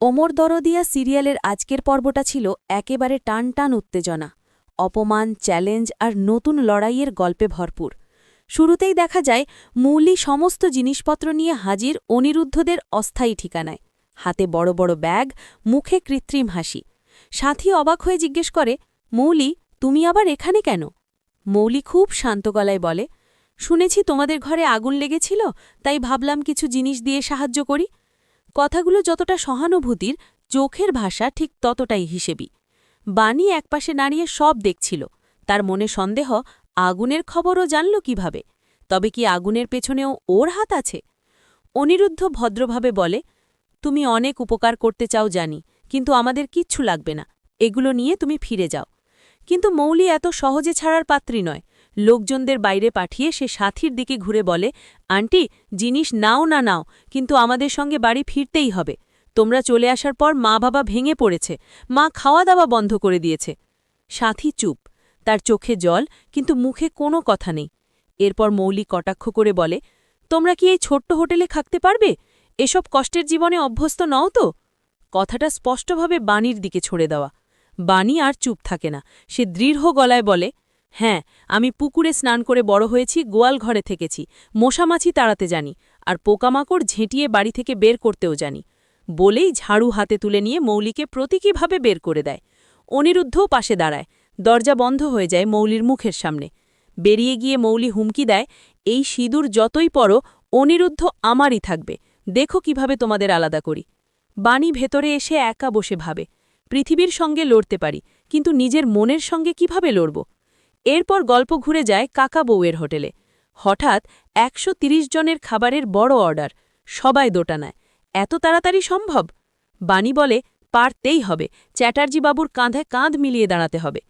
ওমর দরদিয়া সিরিয়ালের আজকের পর্বটা ছিল একেবারে টান টান উত্তেজনা, অপমান, চ্যালেঞ্জ আর নতুন লড়াইয়ের গল্পে ভরপুর। শুরুতেই দেখা যায়, মৌলি সমস্ত জিনিসপত্র নিয়ে হাজির অনিরুদ্ধদের অস্থায়ী ঠিকানায়। হাতে বড় বড় ব্যাগ, মুখে কৃত্রিম হাসি। সাথী অবাক হয়ে জিজ্ঞেস করে, মৌলি, তুমি আবার এখানে কেন? মৌলি খুব শান্ত গলায় বলে, শুনেছি তোমাদের ঘরে আগুন লেগেছিল, তাই ভাবলাম কিছু জিনিস দিয়ে সাহায্য করি। কথাগুলো যতটা সহানুভূতির, চোখের ভাষা ঠিক ততটাই হিসেবি। বাণী একপাশে দাঁড়িয়ে সব দেখছিল। তার মনে সন্দেহ, আগুনের খবরও জানল কীভাবে? তবে কি আগুনের পেছনেও ওর হাত আছে? অনিরুদ্ধ ভদ্রভাবে বলে, তুমি অনেক উপকার করতে চাও জানি, কিন্তু আমাদের কিচ্ছু লাগবে না। এগুলো নিয়ে তুমি ফিরে যাও। কিন্তু মৌলি এত সহজে ছাড়ার পাত্রী নয়। লোকজনদের বাইরে পাঠিয়ে সে সাথীর দিকে ঘুরে বলে, আন্টি, জিনিস নাও না নাও, কিন্তু আমাদের সঙ্গে বাড়ি ফিরতেই হবে। তোমরা চলে আসার পর মা বাবা ভেঙে পড়েছে। মা খাওয়া দাওয়া বন্ধ করে দিয়েছে সাথী চুপ। তার চোখে জল, কিন্তু মুখে কোনো কথা নেই। এরপর মৌলি কটাক্ষ করে বলে, তোমরা কি এই ছোট্ট হোটেলে থাকতে পারবে? এসব কষ্টের জীবনে অভ্যস্ত নও তো কথাটা স্পষ্টভাবে বাণীর দিকে ছড়ে দেওয়া। বাণী আর চুপ থাকে না। সে দৃঢ় গলায় বলে হ্যাঁ আমি পুকুরে স্নান করে বড় হয়েছি, গোয়াল ঘরে থেকেছি। মশামাছি তাড়াতে জানি, আর পোকামাকড় ঝেঁটিয়ে বাড়ি থেকে বের করতেও জানি। বলেই ঝাড়ু হাতে তুলে নিয়ে মৌলিকে প্রতীকীভাবে বের করে দেয়। অনিরুদ্ধও পাশে দাঁড়ায়। দরজা বন্ধ হয়ে যায় মৌলির মুখের সামনে। বেরিয়ে গিয়ে মৌলি হুমকি দেয়, এই সিঁদুর যতই পরো অনিরুদ্ধ আমারই থাকবে। দেখো কীভাবে তোমাদের আলাদা করি। বাণী ভেতরে এসে একা বসে ভাবে, পৃথিবীর সঙ্গে লড়তে পারি, কিন্তু নিজের মনের সঙ্গে কীভাবে লড়ব? এরপর গল্প ঘুরে যায় কাকা বউয়ের হোটেলে। হঠাৎ একশো জনের খাবারের বড় অর্ডার, সবাই দোটানায়। এত তাড়াতাড়ি সম্ভব? বাণী বলে, পারতেই হবে। চ্যাটার্জি বাবুর কাঁধে কাঁধ মিলিয়ে দাঁড়াতে হবে।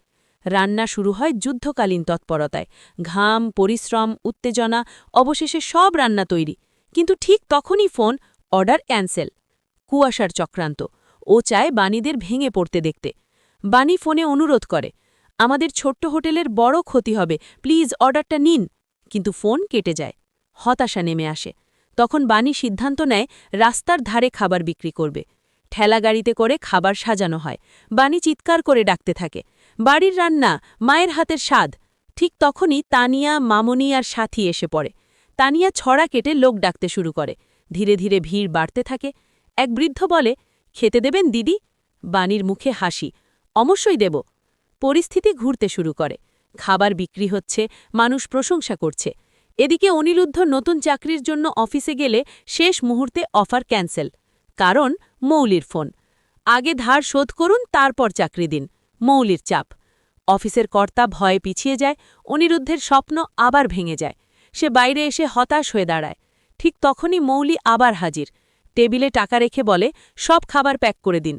রান্না শুরু হয় যুদ্ধকালীন তৎপরতায়। ঘাম, পরিশ্রম, উত্তেজনা, অবশেষে সব রান্না তৈরি। কিন্তু ঠিক তখনই ফোন, অর্ডার ক্যান্সেল। কুয়াশার চক্রান্ত। ও চায় বাণীদের ভেঙে পড়তে দেখতে। বাণী ফোনে অনুরোধ করে আমাদের ছোট্ট হোটেলের বড় ক্ষতি হবে। প্লিজ অর্ডারটা নিন। কিন্তু ফোন কেটে যায়। হতাশা নেমে আসে। তখন বাণী সিদ্ধান্ত নেয়, রাস্তার ধারে খাবার বিক্রি করবে। ঠেলা গাড়িতে করে খাবার সাজানো হয়। বাণী চিৎকার করে ডাকতে থাকে। বাড়ির রান্না, মায়ের হাতের স্বাদ। ঠিক তখনই তানিয়া, মামনি আর সাথী এসে পড়ে। তানিয়া ছড়া কেটে লোক ডাকতে শুরু করে। ধীরে ধীরে ভিড় বাড়তে থাকে। এক বৃদ্ধ বলে, খেতে দেবেন দিদি? বাণীর মুখে হাসি। অবশ্যই দেব। পরিস্থিতি ঘুরতে শুরু করে। খাবার বিক্রি হচ্ছে, মানুষ প্রশংসা করছে। এদিকে অনিরুদ্ধ নতুন চাকরির জন্য অফিসে গেলে শেষ মুহূর্তে অফার ক্যান্সেল, কারণ মৌলির ফোন। আগে ধার শোধ করুন, তারপর চাকরি দিন, মৌলির চাপ। অফিসের কর্তা ভয়ে পিছিয়ে যায়, অনিরুদ্ধের স্বপ্ন আবার ভেঙে যায়। সে বাইরে এসে হতাশ হয়ে দাঁড়ায়। ঠিক তখনই মৌলি আবার হাজির। টেবিলে টাকা রেখে বলে, সব খাবার প্যাক করে দিন।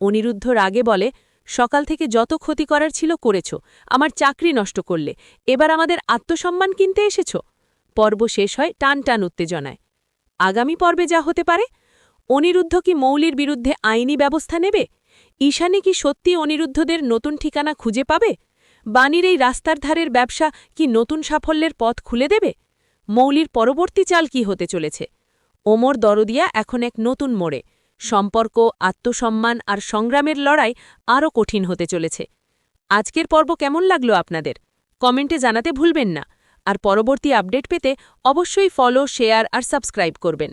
অনিরুদ্ধ রাগে বলে সকাল থেকে যত ক্ষতি করার ছিল করেছ, আমার চাকরি নষ্ট করলে। এবার আমাদের আত্মসম্মান কিনতে এসেছ? পর্ব শেষ হয় টান টান উত্তেজনায়। আগামী পর্বে যা হতে পারে? অনিরুদ্ধ কি মৌলির বিরুদ্ধে আইনি ব্যবস্থা নেবে? ঈশানী কি সত্যি অনিরুদ্ধদের নতুন ঠিকানা খুঁজে পাবে? বাণীর এই রাস্তার ধারের ব্যবসা কি নতুন সাফল্যের পথ খুলে দেবে? মৌলির পরবর্তী চাল কি হতে চলেছে? ওমর দরদিয়া এখন এক নতুন মোড়ে। সম্পর্ক, আত্মসম্মান আর সংগ্রামের লড়াই আরও কঠিন হতে চলেছে। আজকের পর্ব কেমন লাগল আপনাদের? কমেন্টে জানাতে ভুলবেন না। আর পরবর্তী আপডেট পেতে অবশ্যই ফলো, শেয়ার আর সাবস্ক্রাইব করবেন।